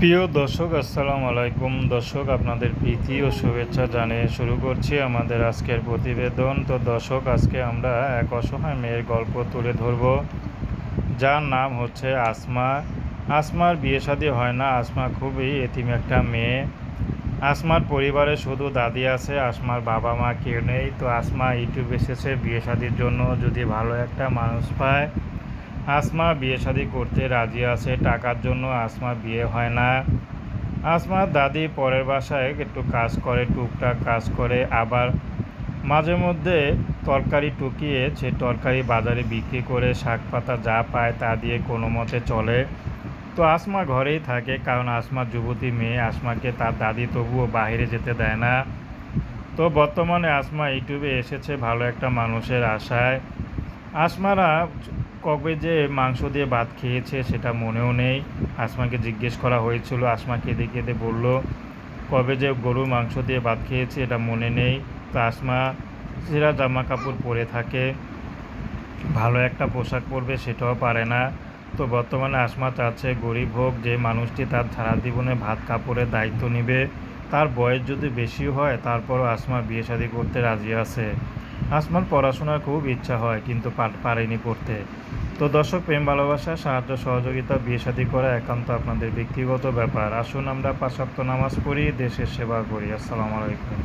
প্রিয় দর্শক, আসসালামু আলাইকুম। দর্শক, আপনাদের প্রীতি ও শুভেচ্ছা জানিয়ে শুরু করছি আমাদের আজকের প্রতিবেদন। তো দর্শক, আজকে আমরা এক অসহায় মেয়ের গল্প তুলে ধরব। যার নাম হচ্ছে আসমা। আসমার বিয়ে শাদী হয় না। আসমা খুবই এতিম একটা মেয়ে। আসমার পরিবারে শুধু দাদি আছে, আসমার বাবা মা কেউ নেই। তো আসমা ইউটিউব এসেছে বিয়ে শাদির জন্য। যদি ভালো একটা মানুষ পায় আসমা বিয়ে শাদি করতে রাজি আছে, টাকার জন্য আসমা বিয়ে হয় না। আসমার দাদি পরের বাসায় একটু কাজ করে, টুকটাক কাজ করে, আবার মাঝে মধ্যে তরকারি টুকিয়ে সে তরকারি বাজারে বিক্রি করে, শাক পাতা যা পায় তা দিয়ে কোনো মতে চলে। তো আসমা ঘরেই থাকে, কারণ আসমা যুবতী মেয়ে, আসমাকে তার দাদি তবুও বাইরে যেতে দেয় না। তো বর্তমানে আসমা ইউটিউবে এসেছে ভালো একটা মানুষের আশায়। আসমারা কবে যে মাংস দিয়ে ভাত খেয়েছে সেটা মনেও নেই। আসমাকে জিজ্ঞেস করা হয়েছিল আসমা কেঁদে কেঁদে বলল, কবে যে গরুর মাংস দিয়ে ভাত খেয়েছে এটা মনে নেই। তো আসমা সেরা জামা কাপড় পরে থাকে। ভালো একটা পোশাক পরবে সেটাও পারে না। তো বর্তমানে আসমা চাচ্ছে, গরিব হোক, যে মানুষটি তার সারা জীবনে ভাত কাপড়ের দায়িত্ব নেবে, তার বয়স যদি বেশি হয়, তারপরও আসমা বিয়ে শাদী করতে রাজি আছে। আসমার পড়াশোনার খুব ইচ্ছা হয়, কিন্তু পার- পারেনি পড়তে। তো দর্শক, প্রেম, ভালোবাসা, সাহায্য, সহযোগিতা, বিয়ে সাদি করা একান্ত আপনাদের ব্যক্তিগত ব্যাপার। আসুন আমরা পাশাপ্ত নামাজ পড়ি, দেশের সেবা করি। আসসালামু আলাইকুম।